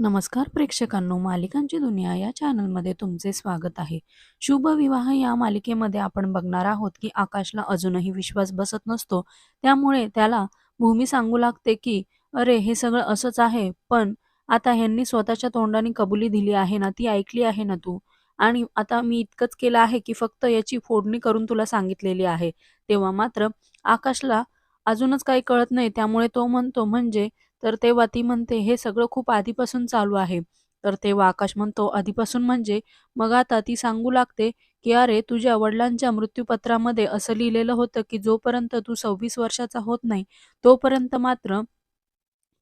नमस्कार प्रेक्षकांनो मालिकांची दुनिया या चॅनलमध्ये तुमचे स्वागत आहे. शुभ विवाह या मालिकेमध्ये आपण बघणार आहोत की आकाशला अजूनही विश्वास बसत नसतो. त्यामुळे त्याला भूमी सांगू लागते की अरे हे सगळं असंच आहे पण आता ह्यांनी स्वतःच्या तोंडाने कबुली दिली आहे ना ती ऐकली आहे ना तू? आणि आता मी इतकंच केलं आहे की फक्त याची फोडणी करून तुला सांगितलेली आहे. तेव्हा मात्र आकाशला अजूनच काही कळत नाही त्यामुळे तो म्हणतो म्हणजे तर तेव्हा ती म्हणते, "हे सगळं खूप आधीपासून चालू आहे." तर तेव्हा आकाश म्हणतो, "आधीपासून म्हणजे?" मग आता ती सांगू लागते, की "अरे, तुझ्या वडिलांच्या मृत्यूपत्रामध्ये असं लिहिलेलं होतं, की जोपर्यंत तू 26 वर्षाचा होत नाही, तोपर्यंत मात्र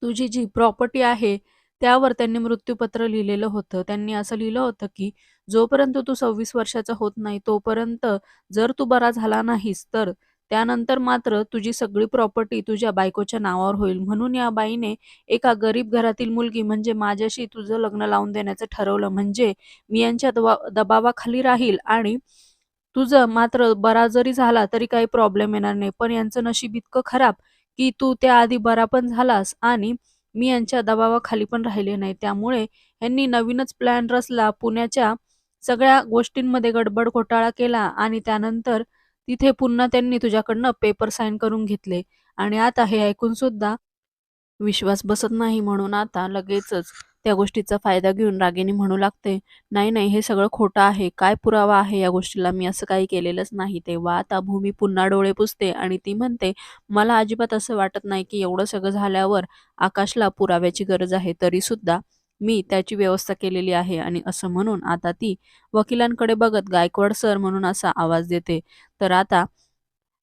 तुझी जी प्रॉपर्टी आहे, त्यावर त्यांनी मृत्यूपत्र लिहिलेलं होतं. त्यांनी असं लिहिलं होतं, की जोपर्यंत तू 26 वर्षाचा होत नाही, तोपर्यंत जर तू बरा झाला नाहीस, तर त्यानंतर मात्र तुझी सगळी प्रॉपर्टी तुझ्या बायकोच्या नावावर होईल. म्हणून या बाईने एका गरीब घरातील मुलगी म्हणजे माझ्याशी तुझं लग्न लावून देण्याचं ठरवलं. म्हणजे मी यांच्या दबा दबावाखाली राहील आणि तुझं मात्र बरा जरी झाला तरी काही प्रॉब्लेम येणार नाही. पण यांचं नशीब इतकं खराब, की तू त्याआधी बरा पण झालास आणि मी यांच्या दबावाखाली पण राहिले नाही. त्यामुळे यांनी नवीनच प्लॅन रचला. पुण्याच्या सगळ्या गोष्टींमध्ये गडबड घोटाळा केला आणि त्यानंतर तिथे पुन्हा त्यांनी तुझ्याकडनं पेपर साईन करून घेतले आणि आता हे ऐकून सुद्धा विश्वास बसत नाही म्हणून आता लगेचच त्या गोष्टीचा फायदा घेऊन रागिनी म्हणू लागते, "नाही, नाही, हे सगळं खोटं आहे. काय पुरावा आहे या गोष्टीला? मी असं काही केलेलंच नाही." तेव्हा आता भूमी पुन्हा डोळे पुसते आणि ती म्हणते, "मला अजिबात असं वाटत नाही की एवढं सगळं झाल्यावर आकाशला पुराव्याची गरज आहे. तरीसुद्धा मी त्याची व्यवस्था केलेली आहे." आणि असं म्हणून आता ती वकिलांकडे बघत गायकवाड सर म्हणून असा आवाज देते. तर आता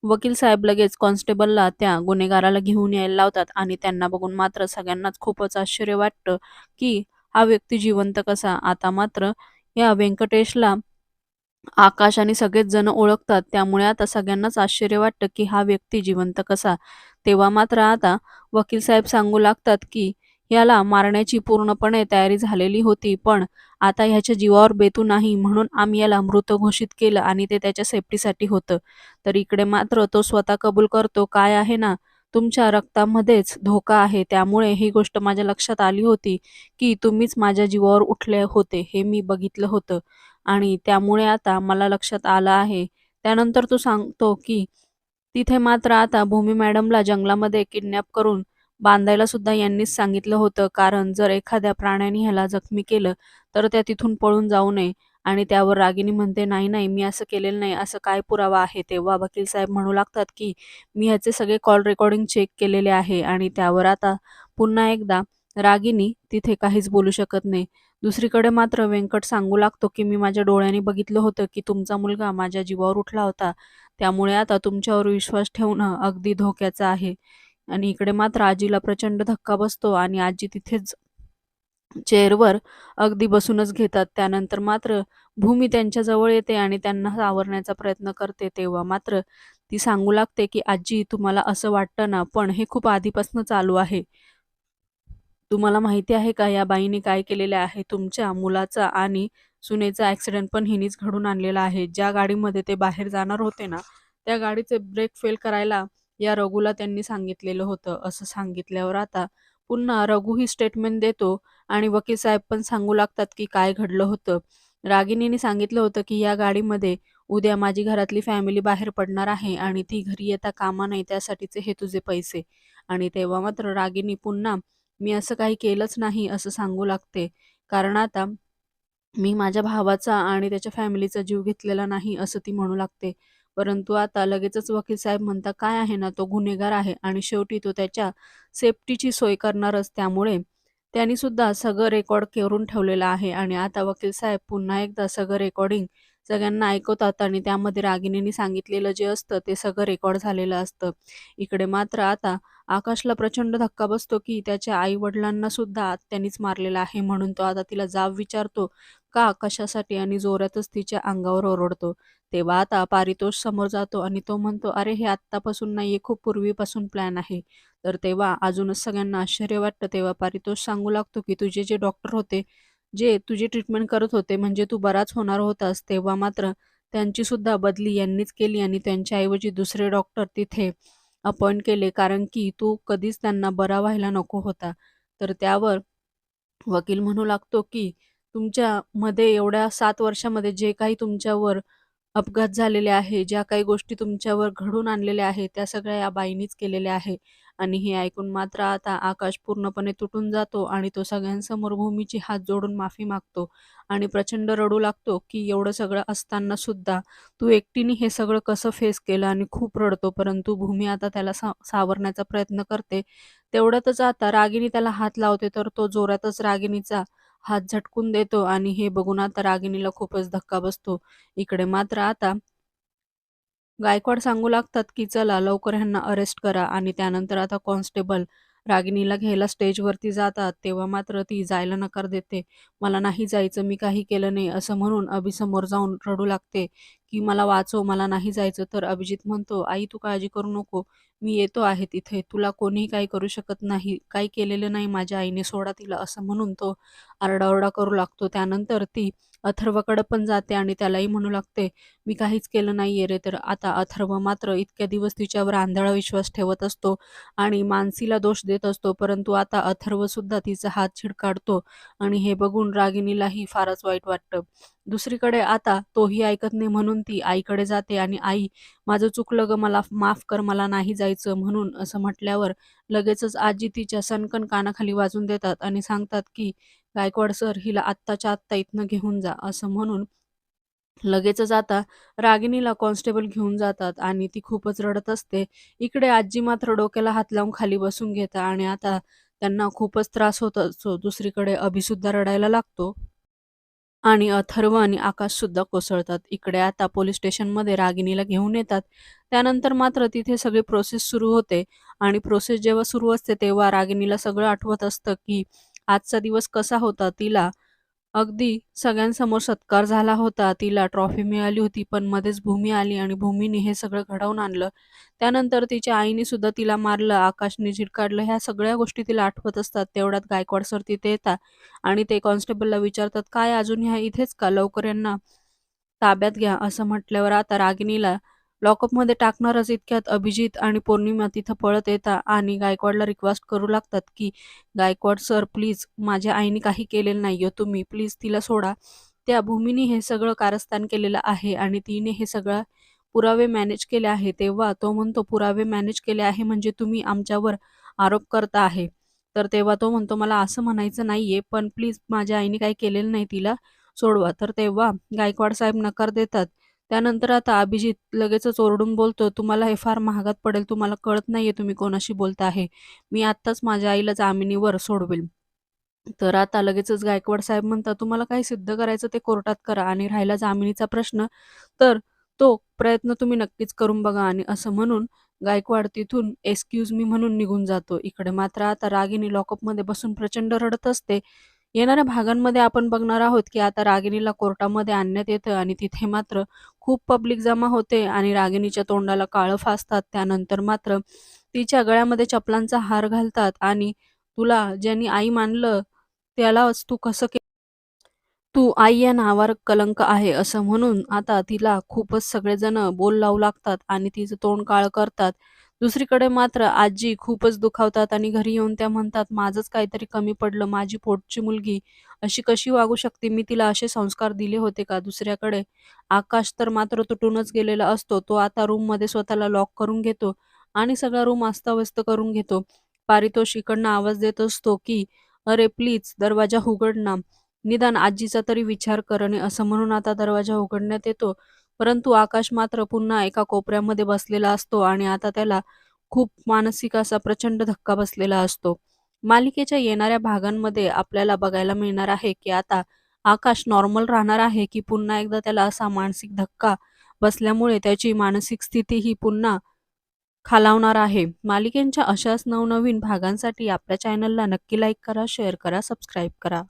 वकील साहेब लगेच कॉन्स्टेबलला त्या गुन्हेगाराला घेऊन यायला लावतात आणि त्यांना बघून मात्र सगळ्यांनाच खूपच आश्चर्य वाटतं, की हा व्यक्ती जिवंत कसा? आता मात्र या व्यंकटेशला आकाश आणि सगळेच जण ओळखतात. त्यामुळे आता सगळ्यांनाच आश्चर्य वाटतं, की हा व्यक्ती जिवंत कसा? तेव्हा मात्र आता वकील साहेब सांगू लागतात, की याला मारण्याची पूर्णपणे तयारी झालेली होती, पण आता ह्याच्या जीवावर बेतू नाही म्हणून आम्ही याला मृत घोषित केलं आणि ते त्याच्या सेफ्टीसाठी होतं. तर इकडे मात्र तो स्वतः कबूल करतो, "काय आहे ना, तुमच्या रक्तामध्येच धोका आहे. त्यामुळे ही गोष्ट माझ्या लक्षात आली होती, की तुम्हीच माझ्या जीवावर उठले होते. हे मी बघितलं होतं आणि त्यामुळे आता मला लक्षात आलं आहे." त्यानंतर तो सांगतो, की तिथे मात्र आता भूमी मॅडमला जंगलामध्ये किडनॅप करून बांधायला सुद्धा यांनीच सांगितलं होतं. कारण जर एखाद्या प्राण्याने ह्याला जखमी केलं, तर त्या तिथून पळून जाऊ नये आणि त्यावर रागिनी म्हणते, "नाही, नाही, मी असं केलेलं नाही. असं काय पुरावा आहे?" तेव्हा वकील साहेब म्हणू लागतात, की "मी ह्याचे सगळे कॉल रेकॉर्डिंग चेक केलेले आहे." आणि त्यावर आता पुन्हा एकदा रागिनी तिथे काहीच बोलू शकत नाही. दुसरीकडे मात्र व्यंकट सांगू लागतो, की "मी माझ्या डोळ्यांनी बघितलं होतं, की तुमचा मुलगा माझ्या जीवावर उठला होता. त्यामुळे आता तुमच्यावर विश्वास ठेवणं अगदी धोक्याचं आहे." आणि इकडे मात्र आजीला प्रचंड धक्का बसतो आणि आजी तिथेच चेअरवर अगदी बसूनच घेतात. त्यानंतर मात्र भूमी त्यांच्या जवळ येते आणि त्यांना सावरण्याचा प्रयत्न करते. तेव्हा मात्र ती सांगू लागते, की "आजी, तुम्हाला असं वाटतं ना, पण हे खूप आधीपासून चालू आहे. तुम्हाला माहिती आहे का या बाईने काय केलेले आहे? तुमच्या मुलाचा आणि सुनेचा ॲक्सिडेंट पण हिनीच घडून आणलेला आहे. ज्या गाडीमध्ये ते बाहेर जाणार होते ना, त्या गाडीचे ब्रेक फेल करायला या रघुला त्यांनी सांगितलेलं होतं." असं सांगितल्यावर आता पुन्हा रघु ही स्टेटमेंट देतो आणि वकील साहेब पण सांगू लागतात, की काय घडलं होतं. रागिनीने सांगितलं होतं, की या गाडीमध्ये उद्या माझी घरातली फॅमिली बाहेर पडणार आहे आणि ती घरी येता कामा नाही त्यासाठीचे हे तुझे पैसे. आणि तेव्हा मात्र रागिनी पुन्हा मी असं काही केलंच नाही असं सांगू लागते. कारण आता मी माझ्या भावाचा आणि त्याच्या फॅमिलीचा जीव घेतलेला नाही असं ती म्हणू लागते. परंतु आता लगेचच वकील साहेब म्हणता "काय आहे ना, तो गुन्हेगार आहे आणि शेवटी तो त्याच्या सेफ्टीची सोय करणारच. त्यामुळे त्यांनी सुद्धा सगळं रेकॉर्ड करून ठेवलेलं आहे." आणि आता वकील साहेब पुन्हा एकदा सगळं रेकॉर्डिंग सगळ्यांना ऐकवतात आणि त्यामध्ये रागिणीने सांगितलेलं जे असतं ते सगळं रेकॉर्ड झालेलं असतं. इकडे मात्र आता आकाशला प्रचंड धक्का बसतो, की त्याच्या आई-वडिलांना सुद्धा त्यांनीच मारलेला आहे. म्हणून तो आता तिला जाब विचारतो, "का? कशासाठी?" आणि जोरातच तिच्या अंगावर ओरडतो. तेव्हा आता पारितोष समोर जातो आणि तो म्हणतो, "अरे, हे आत्तापासून नाहीये, खूप पूर्वीपासून प्लॅन आहे." तर तेव्हा अजूनच सगळ्यांना आश्चर्य वाटतं. तेव्हा पारितोष सांगू लागतो, की "तुझे जे डॉक्टर होते, जे तुझी ट्रीटमेंट करत होते, म्हणजे तू बराच होणार होतास, तेव्हा मात्र त्यांची सुद्धा बदली यांनीच केली आणि त्यांच्याऐवजी दुसरे डॉक्टर तिथे अपॉइंट केले, कारण की तू कधीच त्यांना बरा व्हायला नको होता." तर त्यावर वकील म्हणू लागतो की तुमच्यामध्ये एवढ्या सात वर्षामध्ये जे काही तुमच्यावर अपघात झालेले आहे ज्या काही गोष्टी तुमच्यावर घडून आणलेल्या आहे त्या सगळ्या या बाईनीच केलेल्या आहे. आणि हे ऐकून मात्र आता आकाश पूर्णपणे तुटून जातो आणि तो सगळ्यांसमोर भूमीची हात जोडून माफी मागतो आणि प्रचंड रडू लागतो की एवढं सगळं असताना सुद्धा तू एकटीने हे सगळं कसं फेस केलं आणि खूप रडतो परंतु भूमी आता त्याला सा सावरण्याचा प्रयत्न करते. तेवढ्यातच आता रागिनी त्याला हात लावते तर तो जोरातच रागिनीचा हात झटकून देतो आणि हे बघून आता रागिणीला खूपच धक्का बसतो. इकडे मात्र आता गायकवाड सांगू लागतात की चला लवकर ह्यांना अरेस्ट करा आणि त्यानंतर आता कॉन्स्टेबल रागिणीला घ्यायला स्टेजवरती जातात. तेव्हा मात्र ती जायला नकार देते. मला नाही जायचं मी काही केलं नाही असं म्हणून अभिसमोर जाऊन रडू लागते. की मला वाचव मला नाही जायचं. तर अभिजित म्हणतो आई तू काळजी करू नको. मी येतो आहे तिथे. तुला कोणीही काही करू शकत नाही. काही केलेलं नाही माझ्या आईने. सोडा तिला असं म्हणून तो आरडाओरडा करू लागतो. त्यानंतर ती अथर्वकडे पण जाते आणि त्यालाही म्हणू लागते मी काहीच केलं नाहीये रे. तर आता अथर्व मात्र इतक्या दिवस तिच्यावर आंधळा विश्वास ठेवत असतो आणि मानसीला दोष देत असतो. परंतु आता अथर्व सुद्धा तिचा हात छिडकाडतो आणि हे बघून रागिणीलाही फारच वाईट वाटतं. दुसरीकडे आता तोही ऐकत नाही म्हणून ती आईकडे जाते आणि आई माझं चुकलं ग मला माफ कर मला नाही जायचं म्हणून असं म्हटल्यावर लगेचच आजी तिच्या सनकन कानाखाली वाजून देतात आणि सांगतात की गायकवाड सर हिला आत्ताच्या आत्ता इथनं घेऊन जा असं म्हणून लगेचच आता रागिनीला कॉन्स्टेबल घेऊन जातात आणि ती खूपच रडत असते. इकडे आजी मात्र डोक्याला हात लावून खाली बसून घेतात आणि आता त्यांना खूपच त्रास होत असतो. दुसरीकडे अभिसुद्धा रडायला लागतो. आणि अथर्व आणि आकाश सुद्धा कोसळतात. इकडे आता पोलीस स्टेशनमध्ये रागिणीला घेऊन येतात. त्यानंतर मात्र तिथे सगळी प्रोसेस सुरू होते. आणि प्रोसेस जेव्हा सुरू असते तेव्हा रागिणीला सगळं आठवत असतं की आजचा दिवस कसा होता तिला. अगदी सगळ्यांसमोर सत्कार झाला होता. तिला ट्रॉफी मिळाली होती पण मध्येच भूमी आली आणि भूमीने हे सगळं घडवून आणलं. त्यानंतर तिच्या आईने सुद्धा तिला मारलं आकाशने झिडकाडलं. ह्या सगळ्या गोष्टी तिला आठवत असतात. तेवढ्यात गायकवाड सर तिथे येतात आणि ते कॉन्स्टेबलला विचारतात काय अजून ह्या इथेच का? लवकर यांना ताब्यात घ्या. असं म्हटल्यावर आता रागिनीला लॉकअपमध्ये टाकणारच इतक्यात अभिजित आणि पौर्णिमा तिथं पळत येतात आणि गायकवाडला रिक्वेस्ट करू लागतात की गायकवाड सर प्लीज माझ्या आईने काही केलेलं नाही तुम्ही प्लीज तिला सोडा. त्या भूमीने हे सगळं कारस्थान केलेलं आहे आणि तिने हे सगळं पुरावे मॅनेज केले आहे. तेव्हा तो म्हणतो पुरावे मॅनेज केले आहे म्हणजे तुम्ही आमच्यावर आरोप करता आहे. तर तेव्हा तो म्हणतो मला असं म्हणायचं नाहीये पण प्लीज माझ्या आईने काही केलेलं नाही तिला सोडवा. तर तेव्हा गायकवाड साहेब नकार देतात. त्यानंतर आता अभिजित लगेचच ओरडून बोलतो तुम्हाला हे फार महागात पडेल तुम्हाला कळत नाहीये तुम्ही कोणाशी बोलता आहे. मी आत्ताच माझ्या आईला जामिनीवर सोडवेल. तर आता लगेचच गायकवाड साहेब म्हणतात तुम्हाला काय सिद्ध करायचं ते कोर्टात करा आणि राहिला जामिनीचा प्रश्न तर तो प्रयत्न तुम्ही नक्कीच करून बघा. आणि असं म्हणून गायकवाड तिथून एक्सक्यूज मी म्हणून निघून जातो. इकडे मात्र आता रागिनी लॉकअपमध्ये बसून प्रचंड रडत असते. येणाऱ्या भागांमध्ये आपण बघणार आहोत की आता रागिनीला कोर्टामध्ये आणण्यात येतं आणि तिथे मात्र खूप पब्लिक जमा होते आणि रागिणीच्या तोंडाला काळं फासतात. त्यानंतर मात्र तिच्या गळ्यामध्ये चपलांचा हार घालतात आणि तुला ज्यांनी आई मानलं त्यालाच तू कसं के? तू आई या नावावर कलंक आहे असं म्हणून आता तिला खूपच सगळेजण बोल लावू लागतात आणि तिचं तोंड काळ करतात. दुसरीकडे मात्र आजी खूपच दुखावतात आणि घरी येऊन त्या म्हणतात माझंच काहीतरी कमी पडलं माझी पोटची मुलगी. अशी कशी वागू शकते? मी तिला असे संस्कार दिले होते का? दुसऱ्याकडे आकाश तर मात्र तुटूनच गेलेला असतो. तो आता रूममध्ये स्वतःला लॉक करून घेतो आणि सगळा रूम अस्ताव्यस्त करून घेतो. पारितोष इकडनं आवाज देत असतो की अरे प्लीज दरवाजा उघड ना. निदान आजीचा तरी विचार करणे असं म्हणून आता दरवाजा उघडण्यात येतो. परंतु आकाश मात्र पुन्हा एका कोपऱ्यामध्ये बसलेला असतो आणि आता त्याला खूप मानसिक असा प्रचंड धक्का बसलेला असतो. मालिकेच्या येणाऱ्या भागांमध्ये आपल्याला बघायला मिळणार आहे की आता आकाश नॉर्मल राहणार आहे की पुन्हा एकदा त्याला असा मानसिक धक्का बसल्यामुळे त्याची मानसिक स्थिती ही पुन्हा खालावणार आहे. मालिकेच्या अशाच नवनवीन भागांसाठी आपल्या चॅनलला नक्की लाईक करा शेअर करा सबस्क्राईब करा.